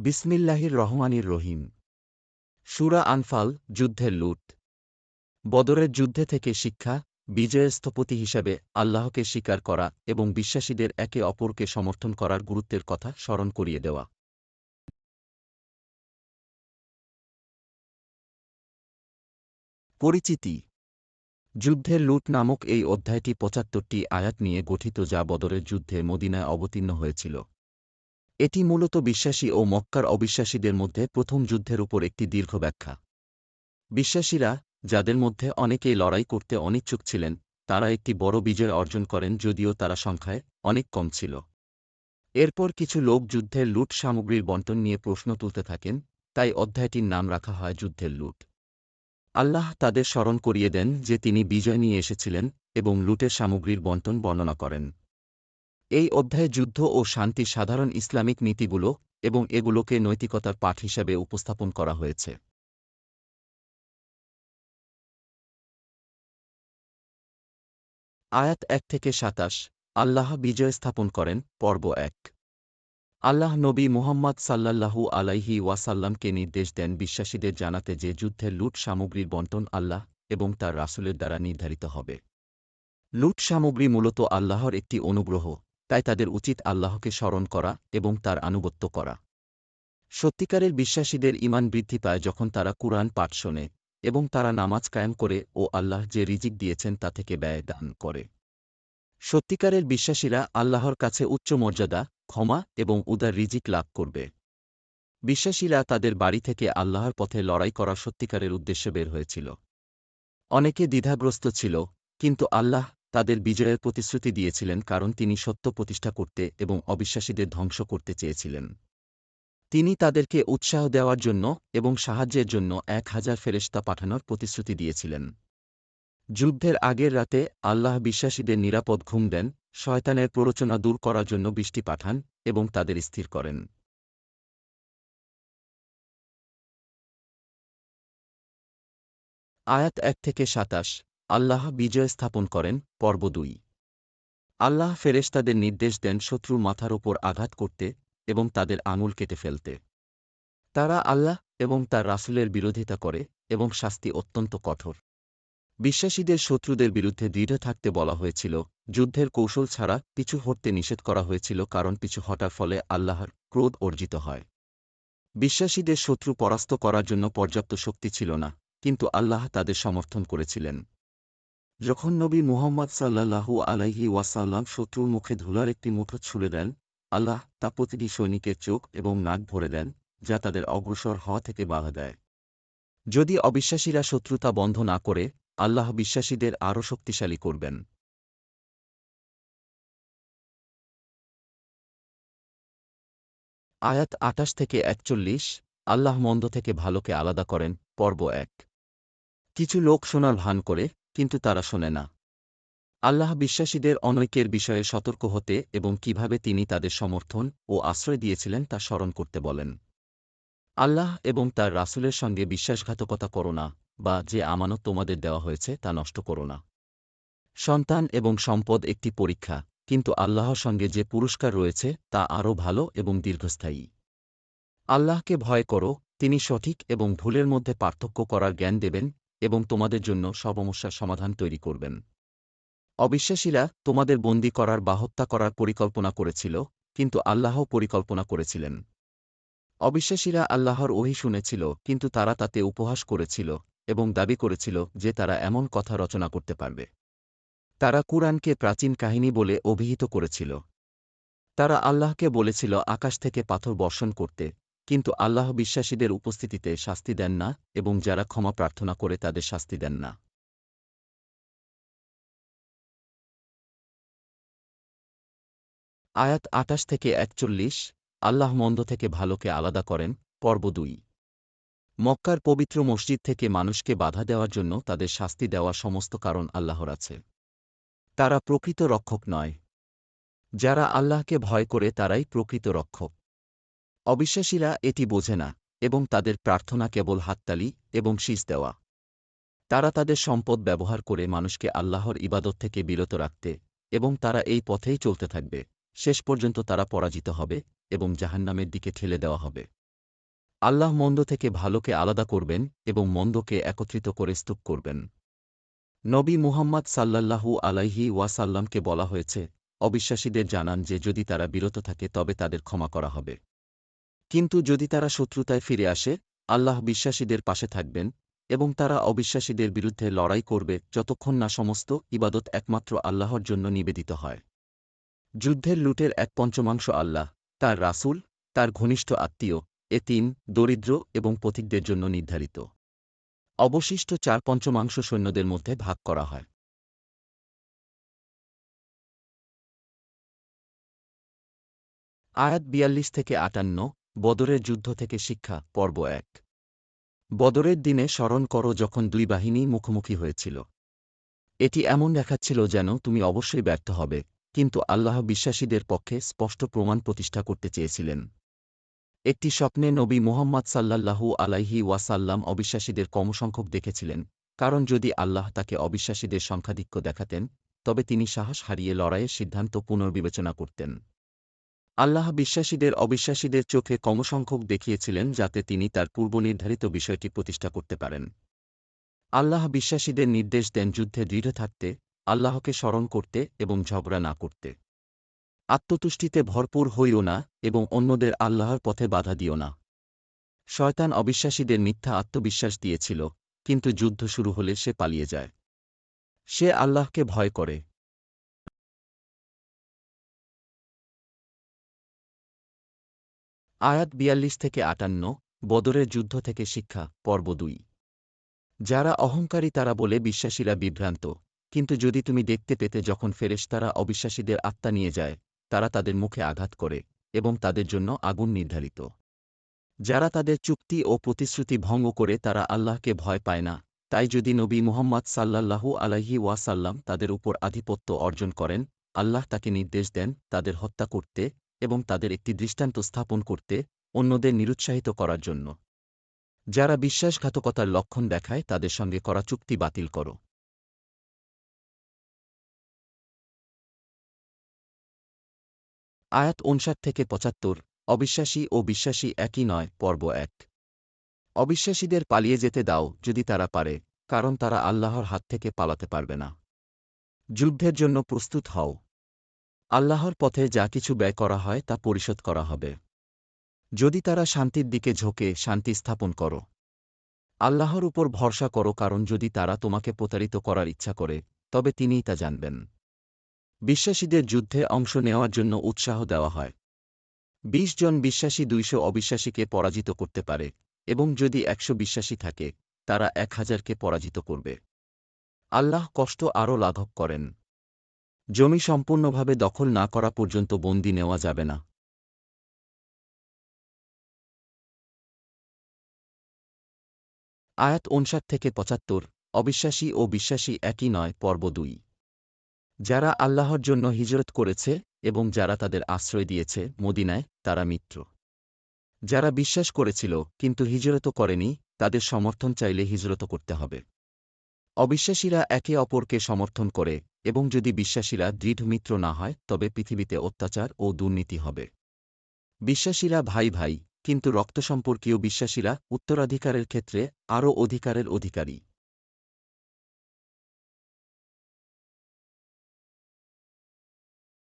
বিসমিল্লাহির রহমানির রহিম। সুরা আনফাল, যুদ্ধের লুট। বদরের যুদ্ধে থেকে শিক্ষা বিজয়ের স্থপতি হিসাবে আল্লাহকে স্বীকার করা এবং বিশ্বাসীদের একে অপরকে সমর্থন করার গুরুত্বের কথা স্মরণ করিয়ে দেওয়া। পরিচিতি। যুদ্ধের লুট নামক এই অধ্যায়টি পঁচাত্তরটি আয়াত নিয়ে গঠিত যা বদরের যুদ্ধে মদিনায় অবতীর্ণ হয়েছিল। এটি মূলত বিশ্বাসী ও মক্কার অবিশ্বাসীদের মধ্যে প্রথম যুদ্ধের উপর একটি দীর্ঘ ব্যাখ্যা। বিশ্বাসীরা, যাদের মধ্যে অনেকেই লড়াই করতে অনিচ্ছুক ছিলেন, তারা একটি বড় বিজয় অর্জন করেন যদিও তারা সংখ্যায় অনেক কম ছিল। এরপর কিছু লোক যুদ্ধের লুট সামগ্রীর বন্টন নিয়ে প্রশ্ন তুলতে থাকেন, তাই অধ্যায়টির নাম রাখা হয় যুদ্ধের লুট। আল্লাহ তাদের স্মরণ করিয়ে দেন যে তিনি বিজয় নিয়ে এসেছিলেন এবং লুটের সামগ্রীর বন্টন বর্ণনা করেন। এই অধ্যায়ে যুদ্ধ ও শান্তি সাধারণ ইসলামিক নীতিগুলো এবং এগুলোকে নৈতিকতার পাঠ হিসাবে উপস্থাপন করা হয়েছে। আয়াত এক থেকে সাতাশ, আল্লাহ বিজয় স্থাপন করেন, পর্ব এক। আল্লাহ নবী মুহাম্মদ সাল্লাল্লাহু আলাইহি ওয়াসাল্লামকে নির্দেশ দেন বিশ্বাসীদের জানাতে যে যুদ্ধের লুট সামগ্রীর বন্টন আল্লাহ এবং তার রাসুলের দ্বারা নির্ধারিত হবে। লুট সামগ্রী মূলত আল্লাহর একটি অনুগ্রহ তাই তাদের উচিত আল্লাহকে স্মরণ করা এবং তার আনুগত্য করা। সত্যিকারের বিশ্বাসীদের ইমান বৃদ্ধি পায় যখন তারা কুরআন পাঠ শোনে এবং তারা নামাজ কায়েম করে ও আল্লাহ যে রিজিক দিয়েছেন তা থেকে ব্যয় দান করে। সত্যিকারের বিশ্বাসীরা আল্লাহর কাছে উচ্চ মর্যাদা, ক্ষমা এবং উদার রিজিক লাভ করবে। বিশ্বাসীরা তাদের বাড়ি থেকে আল্লাহর পথে লড়াই করা সত্যিকারের উদ্দেশ্যে বের হয়েছিল। অনেকে দ্বিধাগ্রস্ত ছিল, কিন্তু আল্লাহ তাদের বিজয়ের প্রতিশ্রুতি দিয়েছিলেন কারণ তিনি সত্য প্রতিষ্ঠা করতে এবং অবিশ্বাসীদের ধ্বংস করতে চেয়েছিলেন। তিনি তাদেরকে উৎসাহ দেওয়ার জন্য এবং সাহায্যের জন্য এক হাজার ফেরেস্তা পাঠানোর প্রতিশ্রুতি দিয়েছিলেন। যুদ্ধের আগের রাতে আল্লাহ বিশ্বাসীদের নিরাপদ ঘুম দেন, শয়তানের প্ররোচনা দূর করার জন্য বৃষ্টি পাঠান এবং তাদের স্থির করেন। আয়াত এক থেকে সাতাশ। আল্লাহ বিজয় স্থাপন করেন, পর্ব দুই। আল্লাহ ফেরেশতাদের নির্দেশ দেন শত্রুর মাথার ওপর আঘাত করতে এবং তাদের আঙুল কেটে ফেলতে। তারা আল্লাহ এবং তার রাসুলের বিরোধিতা করে এবং শাস্তি অত্যন্ত কঠোর। বিশ্বাসীদের শত্রুদের বিরুদ্ধে দৃঢ় থাকতে বলা হয়েছিল, যুদ্ধের কৌশল ছাড়া পিছু হটতে নিষেধ করা হয়েছিল কারণ পিছু হটার ফলে আল্লাহর ক্রোধ অর্জিত হয়। বিশ্বাসীদের শত্রু পরাস্ত করার জন্য পর্যাপ্ত শক্তি ছিল না, কিন্তু আল্লাহ তাদের সমর্থন করেছিলেন। যখন নবী মুহাম্মদ সাল্লাহু আলাইহি ওয়াসাল্লাম শত্রুর মুখে ধুলার একটি মুঠো ছুলে দেন, আল্লাহ তা প্রতিটি সৈনিকের চোখ এবং নাক ভরে দেন, যা তাদের অগ্রসর হওয়া থেকে বাধা দেয়। যদি অবিশ্বাসীরা শত্রুতা বন্ধ না করে, আল্লাহ বিশ্বাসীদের আরও শক্তিশালী করবেন। আয়াত আটাশ থেকে একচল্লিশ, আল্লাহ মন্দ থেকে ভালোকে আলাদা করেন, পর্ব এক। কিছু লোক সোনার ভান করে কিন্তু তারা শোনে না। আল্লাহ বিশ্বাসীদের অনৈক্যের বিষয়ে সতর্ক হতে এবং কীভাবে তিনি তাদের সমর্থন ও আশ্রয় দিয়েছিলেন তা স্মরণ করতে বলেন। আল্লাহ এবং তার রাসুলের সঙ্গে বিশ্বাসঘাতকতা করো না বা যে আমানত তোমাদের দেওয়া হয়েছে তা নষ্ট করো না। সন্তান এবং সম্পদ একটি পরীক্ষা, কিন্তু আল্লাহর সঙ্গে যে পুরস্কার রয়েছে তা আরও ভালো এবং দীর্ঘস্থায়ী। আল্লাহকে ভয় করো, তিনি সঠিক এবং ভুলের মধ্যে পার্থক্য করার জ্ঞান দেবেন এবং তোমাদের জন্য সমস্যার সমাধান তৈরি করবেন। অবিশ্বাসীরা তোমাদের বন্দী করার বা হত্যা করার পরিকল্পনা করেছিল, কিন্তু আল্লাহ পরিকল্পনা করেছিলেন। অবিশ্বাসীরা আল্লাহর ওহি শুনেছিল, কিন্তু তারা তাতে উপহাস করেছিল এবং দাবি করেছিল যে তারা এমন কথা রচনা করতে পারবে। তারা কুরআনকে প্রাচীন কাহিনী বলে অভিহিত করেছিল। তারা আল্লাহকে বলেছিল আকাশ থেকে পাথর বর্ষণ করতে কিন্তু আল্লাহ বিশ্বাসীদের উপস্থিতিতে শাস্তি দেন না এবং যারা ক্ষমা প্রার্থনা করে তাদের শাস্তি দেন না। আয়াত আটাশ থেকে একচল্লিশ, আল্লাহ মন্দ থেকে ভালোকে আলাদা করেন, পর্ব দুই। মক্কার পবিত্র মসজিদ থেকে মানুষকে বাধা দেওয়ার জন্য তাদের শাস্তি দেওয়া সমস্ত কারণ আল্লাহর আছে। তারা প্রকৃত রক্ষক নয়। যারা আল্লাহকে ভয় করে তারাই প্রকৃত রক্ষক। অবিশ্বাসীরা এটি বোঝে না এবং তাদের প্রার্থনা কেবল হাততালি এবং শীষ দেওয়া। তারা তাদের সম্পদ ব্যবহার করে মানুষকে আল্লাহর ইবাদত থেকে বিরত রাখতে এবং তারা এই পথেই চলতে থাকবে। শেষ পর্যন্ত তারা পরাজিত হবে এবং জাহান্নামের দিকে ঠেলে দেওয়া হবে। আল্লাহ মন্দ থেকে ভালোকে আলাদা করবেন এবং মন্দকে একত্রিত করে স্তূপ করবেন। নবী মুহাম্মদ সাল্লাল্লাহু আলাইহি ওয়াসাল্লামকে বলা হয়েছে, অবিশ্বাসীদের জানান যে যদি তারা বিরত থাকে তবে তাদের ক্ষমা করা হবে। কিন্তু যদি তারা শত্রুতায় ফিরে আসে, আল্লাহ বিশ্বাসীদের পাশে থাকবেন এবং তারা অবিশ্বাসীদের বিরুদ্ধে লড়াই করবে যতক্ষণ না সমস্ত ইবাদত একমাত্র আল্লাহর জন্য নিবেদিত হয়। যুদ্ধের লুটের এক পঞ্চমাংশ আল্লাহ, তার রাসূল, তার ঘনিষ্ঠ আত্মীয় এ তিন দরিদ্র এবং পথিকদের জন্য নির্ধারিত। অবশিষ্ট চার পঞ্চমাংশ সৈন্যদের মধ্যে ভাগ করা হয়। আয়াত বিয়াল্লিশ থেকে আটান্ন বদরের যুদ্ধ থেকে শিক্ষা, পর্ব এক। বদরের দিনে স্মরণ করো যখন দুই বাহিনী মুখোমুখি হয়েছিল। এটি এমন দেখাচ্ছিল যেন তুমি অবশ্যই ব্যর্থ হবে, কিন্তু আল্লাহ বিশ্বাসীদের পক্ষে স্পষ্ট প্রমাণ প্রতিষ্ঠা করতে চেয়েছিলেন। একটি স্বপ্নে নবী মুহাম্মদ সাল্লাল্লাহু আলাইহি ওয়াসাল্লাম অবিশ্বাসীদের কমসংখ্যক দেখেছিলেন, কারণ যদি আল্লাহ তাকে অবিশ্বাসীদের সংখ্যাধিক্য দেখাতেন, তবে তিনি সাহস হারিয়ে লড়াইয়ের সিদ্ধান্ত পুনর্বিবেচনা করতেন। আল্লাহ বিশ্বাসীদের অবিশ্বাসীদের চোখে কমসংখ্যক দেখিয়েছিলেন যাতে তিনি তার পূর্বনির্ধারিত বিষয়টি প্রতিষ্ঠা করতে পারেন। আল্লাহ বিশ্বাসীদের নির্দেশ দেন যুদ্ধে দৃঢ় থাকতে, আল্লাহকে স্মরণ করতে এবং ঝগড়া না করতে। আত্মতুষ্টিতে ভরপুর হইও না এবং অন্যদের আল্লাহর পথে বাধা দিও না। শয়তান অবিশ্বাসীদের মিথ্যা আত্মবিশ্বাস দিয়েছিল, কিন্তু যুদ্ধ শুরু হলে সে পালিয়ে যায়। সে আল্লাহকে ভয় করে। আয়াত বিয়াল্লিশ থেকে আটান্ন, বদরের যুদ্ধ থেকে শিক্ষা, পর্ব দুই। যারা অহংকারী তারা বলে বিশ্বাসীরা বিভ্রান্ত, কিন্তু যদি তুমি দেখতে পেতে যখন ফেরেশতারা অবিশ্বাসীদের আত্মা নিয়ে যায়, তারা তাদের মুখে আঘাত করে এবং তাদের জন্য আগুন নির্ধারিত। যারা তাদের চুক্তি ও প্রতিশ্রুতি ভঙ্গ করে তারা আল্লাহকে ভয় পায় না, তাই যদি নবী মুহাম্মদ সাল্লাল্লাহু আলাইহি ওয়াসাল্লাম তাদের উপর আধিপত্য অর্জন করেন, আল্লাহ তাকে নির্দেশ দেন তাদের হত্যা করতে এবং তাদের একটি দৃষ্টান্ত স্থাপন করতে অন্যদের নিরুৎসাহিত করার জন্য। যারা বিশ্বাসঘাতকতার লক্ষণ দেখায়, তাদের সঙ্গে করা চুক্তি বাতিল করো। আয়াত উনষাট থেকে পঁচাত্তর, অবিশ্বাসী ও বিশ্বাসী একই নয়, পর্ব এক। অবিশ্বাসীদের পালিয়ে যেতে দাও, যদি তারা পারে, কারণ তারা আল্লাহর হাত থেকে পালাতে পারবে না। যুদ্ধের জন্য প্রস্তুত হও। আল্লাহর পথে যা কিছু ব্যয় করা হয় তা পরিশোধ করা হবে। যদি তারা শান্তির দিকে ঝোঁকে, শান্তি স্থাপন করো। আল্লাহর উপর ভরসা করো কারণ যদি তারা তোমাকে প্রতারিত করার ইচ্ছা করে, তবে তিনিই তা জানবেন। বিশ্বাসীদের যুদ্ধে অংশ নেওয়ার জন্য উৎসাহ দেওয়া হয়। বিশ জন বিশ্বাসী দুইশো অবিশ্বাসীকে পরাজিত করতে পারে, এবং যদি একশো বিশ্বাসী থাকে, তারা এক হাজারকে পরাজিত করবে। আল্লাহ কষ্ট আরও লাঘব করেন। জমি সম্পূর্ণভাবে দখল না করা পর্যন্ত বন্দি নেওয়া যাবে না। আয়াত উনষাট থেকে পঁচাত্তর, অবিশ্বাসী ও বিশ্বাসী একই নয়, পর্ব দুই। যারা আল্লাহর জন্য হিজরত করেছে এবং যারা তাদের আশ্রয় দিয়েছে, মদিনায় তারা মিত্র। যারা বিশ্বাস করেছিল, কিন্তু হিজরত করেনি, তাদের সমর্থন চাইলে হিজরত করতে হবে। অবিশ্বাসীরা একে অপরকে সমর্থন করে, এবং যদি বিশ্বাসীরা দৃঢ় মিত্র না হয়, তবে পৃথিবীতে অত্যাচার ও দুর্নীতি হবে। বিশ্বাসীরা ভাই ভাই, কিন্তু রক্ত সম্পর্কীয় বিশ্বাসীরা উত্তরাধিকারের ক্ষেত্রে আরও অধিকারের অধিকারী।